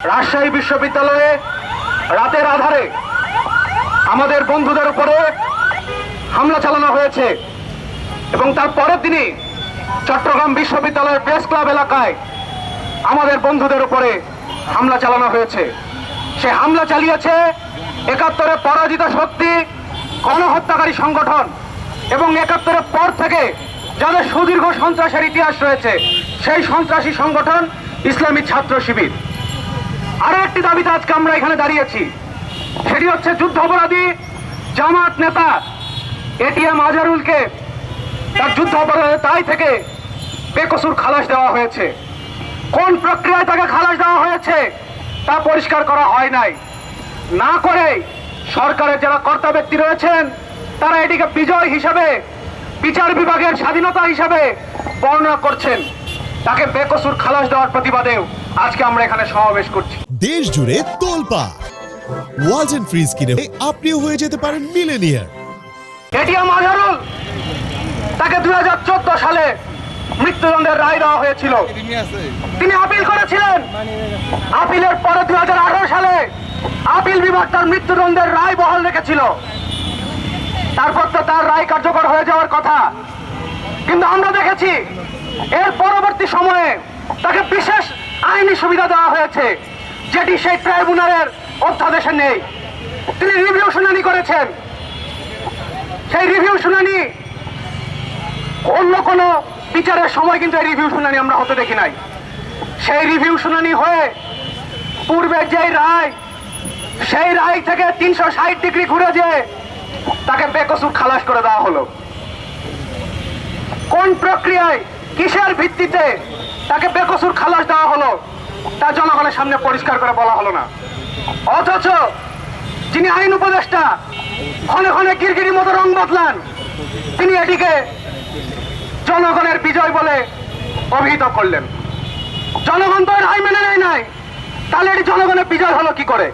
রাজশাহী বিশ্ববিদ্যালয়ে রাতের আধারে আমাদের বন্ধুদের উপরে হামলা চালানো হয়েছে এবং তার পরের দিনই চট্টগ্রাম বিশ্ববিদ্যালয়ের প্রেস ক্লাব এলাকায় আমাদের বন্ধুদের উপরে হামলা চালানো হয়েছে। সে হামলা চালিয়েছে একাত্তরে পরাজিত শক্তি, গণহত্যাকারী সংগঠন এবং একাত্তরের পর থেকে যাদের সুদীর্ঘ সন্ত্রাসের ইতিহাস রয়েছে, সেই সন্ত্রাসী সংগঠন ইসলামী ছাত্র শিবির। আরও একটি দাবিতে আজকে আমরা এখানে দাঁড়িয়েছি। সেটি হচ্ছে যুদ্ধ অপরাধী জামাত নেতা এটিএম আজহারুলকে তার যুদ্ধ অপরাধের দায় থেকে বেকসুর খালাস দেওয়া হয়েছে। কোন প্রক্রিয়ায় তাকে খালাস দেওয়া হয়েছে তা পরিষ্কার করা হয় নাই। না করে সরকারের যারা কর্তা ব্যক্তি রয়েছেন, তারা এটিকে বিজয় হিসাবে, বিচার বিভাগের স্বাধীনতা হিসাবে বর্ণনা করছেন। তাকে বেকসুর খালাস দেওয়ার প্রতিবাদেও আজকে আমরা এখানে সমাবেশ করছি। দেশ জুড়ে তোলপা। ওয়ালটন ফ্রিজ কিনে আপনিও হয়ে যেতে পারেন মিলেনিয়ার এটিএম আজহারুল তাকে দুই সালে মৃত্যুদণ্ডের রায় দেওয়া হয়েছিল। তিনি আপিল করেছিলেন। আপিলের পরে দুই হাজার আঠারো সালে আপিল বিভাগ তার মৃত্যুদণ্ডের রায় বহাল রেখেছিল। তারপর তো তার রায় কার্যকর হয়ে যাওয়ার কথা। কিন্তু আমরা দেখেছি এর পরবর্তী সময়ে তাকে বিশেষ আইনি সুবিধা দেওয়া হয়েছে, যেটি সেই ট্রাইব্যুনালের অধ্যাদেশে নেই। তিনি রিভিউ শুনানি করেছেন। সেই রিভিউ শুনানি অন্য কোনো বিচারের সময় কিন্তু এই রিভিউ শুনানি আমরা হতে দেখি নাই। সেই রিভিউ শুনানি হয়ে পূর্বে যেই রায়, সেই রায় থেকে তিনশো ষাট ডিগ্রি ঘুরে যে তাকে বেকসুর খালাস করে দেওয়া হলো। কোন প্রক্রিয়ায় কিসের ভিত্তিতে তাকে বেকসুর খালাস দেওয়া হলো, তা জনগণের সামনে পরিষ্কার করে বলা হলো না। অথচ যিনি আইন উপদেষ্টা, ক্ষণে ক্ষণে গিরগিরি মতো রং বদলান, তিনি এটিকে জনগণের বিজয় বলে অভিহিত করলেন। জনগণ তো রায় মেনে নেয় নাই, তাহলে এটি জনগণের বিজয় হলো কি করে?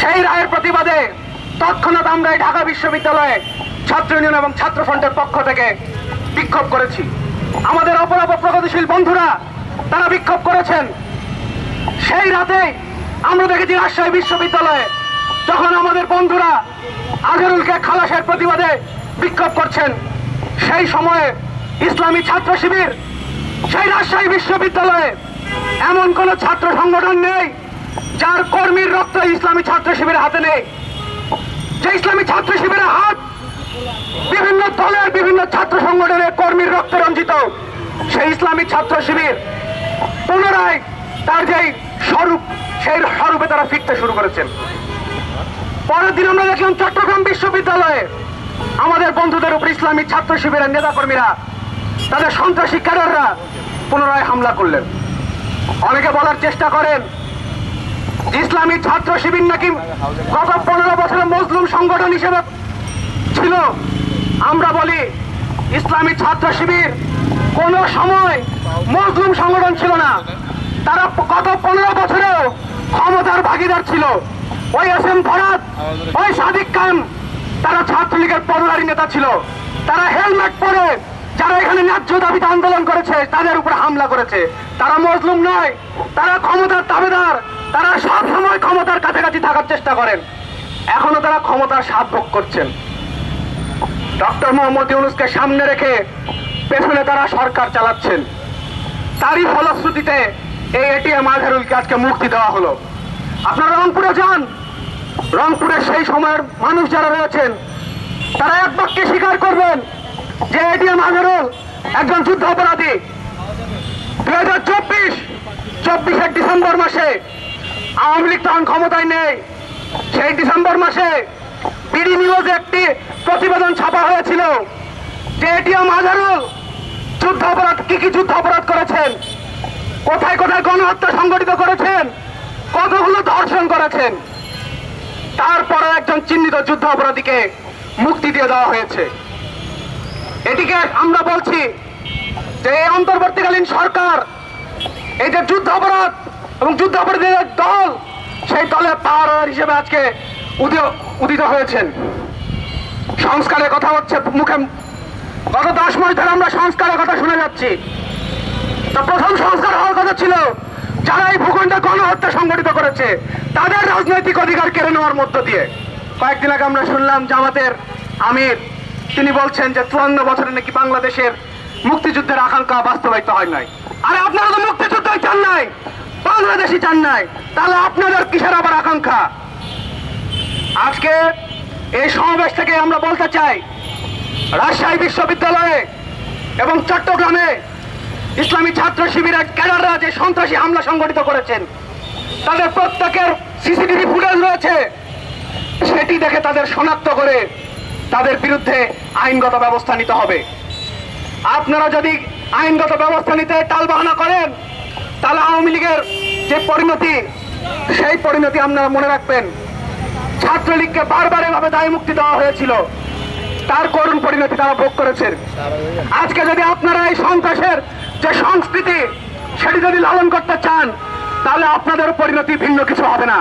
সেই রায়ের প্রতিবাদে তৎক্ষণাৎ আমরা ঢাকা বিশ্ববিদ্যালয়ে ছাত্র ইউনিয়ন এবং ছাত্র ফ্রন্টের পক্ষ থেকে বিক্ষোভ করেছি। আমাদের অপরাধ প্রগতিশীল বন্ধুরা, তারা বিক্ষোভ করেছেন। সেই রাতে আমরা দেখেছি রাজশাহী বিশ্ববিদ্যালয়ে যখন আমাদের বন্ধুরা আজহারুলকে খালাসের প্রতিবাদে বিক্ষোভ করছেন, সেই সময়ে ইসলামী ছাত্র শিবির, সেই রাজশাহী বিশ্ববিদ্যালয়ে এমন কোন ছাত্র সংগঠন নেই, যার কর্মীর রক্ত ইসলামী ছাত্র শিবিরের হাতে নেই। যে ইসলামী ছাত্র শিবিরের হাত বিভিন্ন দলের বিভিন্ন ছাত্র সংগঠনের কর্মীর রক্তে রঞ্জিত। সেই ইসলামী ছাত্র শিবির পুনরায় তার যেই স্বরূপ, সেই স্বরূপে তারা ফিরতে শুরু করেছেন। পরের দিন আমরা দেখলাম চট্টগ্রাম বিশ্ববিদ্যালয়ে আমাদের বন্ধুদের উপর ইসলামী ছাত্র শিবিরের নেতাকর্মীরা, তাদের সন্ত্রাসী ক্যাডাররা পুনরায় হামলা করলেন। অনেকে বলার চেষ্টা করেন ইসলামী ছাত্র শিবির নাকি গত পনেরো বছরের মজলুম সংগঠন হিসেবে ছিল। আমরা বলি, ইসলামী ছাত্র শিবির কোন সময় মজলুম সংগঠন ছিল না। তারা গত পনেরো বছরেও ক্ষমতার ভাগিদার ছিল। ওই এস এম ফরাদ, ওই সাদিক খান, তারা ছাত্রলীগের পদধারী নেতা ছিল। তারা হেলমেট পরে যারা এখানে ন্যায্য দাবিতে আন্দোলন করেছে, তাদের উপর হামলা করেছে। তারা মজলুম নয়, তারা ক্ষমতার দাবেদার তারা সব সময় ক্ষমতার কাছাকাছি থাকার চেষ্টা করেন। এখনও তারা ক্ষমতার স্বাদ ভোগ করছেন। ডক্টর মোহাম্মদ ইউনুসকে সামনে রেখে পেছনে তারা সরকার চালাচ্ছেন। তারই ফলশ্রুতিতে এই এটিএম আজহারুলকে আজকে মুক্তি দেওয়া হলো। আপনারা রংপুরে যান। রংপুরের সেই সময়ের মানুষ যারা রয়েছেন, তারা এক বাক্যে স্বীকার করবেন যে এটিএম আজহারুল একজন যুদ্ধ অপরাধী। দুই হাজার চব্বিশ চব্বিশের ডিসেম্বর মাসে আওয়ামী লীগ তখন ক্ষমতায় নেই। সেই ডিসেম্বর মাসে বিডি নিউজে একটি প্রতিবেদন ছাপা হয়েছিল যে এটিএম আজহারুল যুদ্ধ অপরাধ, কি কি যুদ্ধ অপরাধ করেছেন? কোথায় কোথায় গণহত্যা সংগঠিত করেছেন? কতগুলো ধর্ষণ করেছেন? তারপরে একজন চিহ্নিত যুদ্ধ অপরাধীকে মুক্তি দিয়ে দেওয়া হয়েছে। এটিকে আমরা বলছি যে এই অন্তর্বর্তীকালীন সরকার, এই যে যুদ্ধ অপরাধ এবং যুদ্ধ অপরাধীদের দল, সেই দলের পাওয়ার হিসেবে আজকে উদিত হয়েছেন। সংস্কারের কথা হচ্ছে মুখে গত দশ মাস ধরে আমরা সংস্কারের কথা শুনে যাচ্ছি। তা প্রথম সংস্কার হওয়ার কথা ছিল যারা এই ভূখণ্ডে গণহত্যা সংগঠিত করেছে, তাদের রাজনৈতিক অধিকার কেড়ে নেওয়ার মধ্য দিয়ে। কয়েকদিন আগে আমরা শুনলাম জামাতের আমির, তিনি বলছেন যে চুয়ান্ন বছরে নাকি বাংলাদেশের মুক্তিযুদ্ধের আকাঙ্ক্ষা বাস্তবায়িত হয় নাই। আরে আপনারা তো মুক্তিযুদ্ধই চান নাই, বাংলাদেশই চান নাই, তাহলে আপনাদের কিসের আবার আকাঙ্ক্ষা? আজকে এই সমাবেশ থেকে আমরা বলতে চাই, রাজশাহী বিশ্ববিদ্যালয়ে এবং চট্টগ্রামে ইসলামী ছাত্র শিবিরের ক্যাডাররা যে সন্ত্রাসী হামলা সংগঠিত করেছেন, তাদের প্রত্যেকের সিসিটিভি ফুটেজ রয়েছে। সেটি দেখে তাদের শনাক্ত করে তাদের বিরুদ্ধে আইনগত ব্যবস্থা নিতে হবে। আপনারা যদি আইনগত ব্যবস্থা নিতে টালবাহানা করেন, তাহলে আওয়ামী লীগের যে পরিণতি, সেই পরিণতি আপনারা মনে রাখবেন। ছাত্রলীগকে বারবার এভাবে দায় মুক্তি দেওয়া হয়েছিল। তার করুণ পরিণতি তারা ভোগ করেছেন। আজকে যদি আপনারা এই সন্ত্রাসের যে সংস্কৃতি, সেটি যদি লালন করতে চান, তাহলে আপনাদের পরিণতি ভিন্ন কিছু হবে না।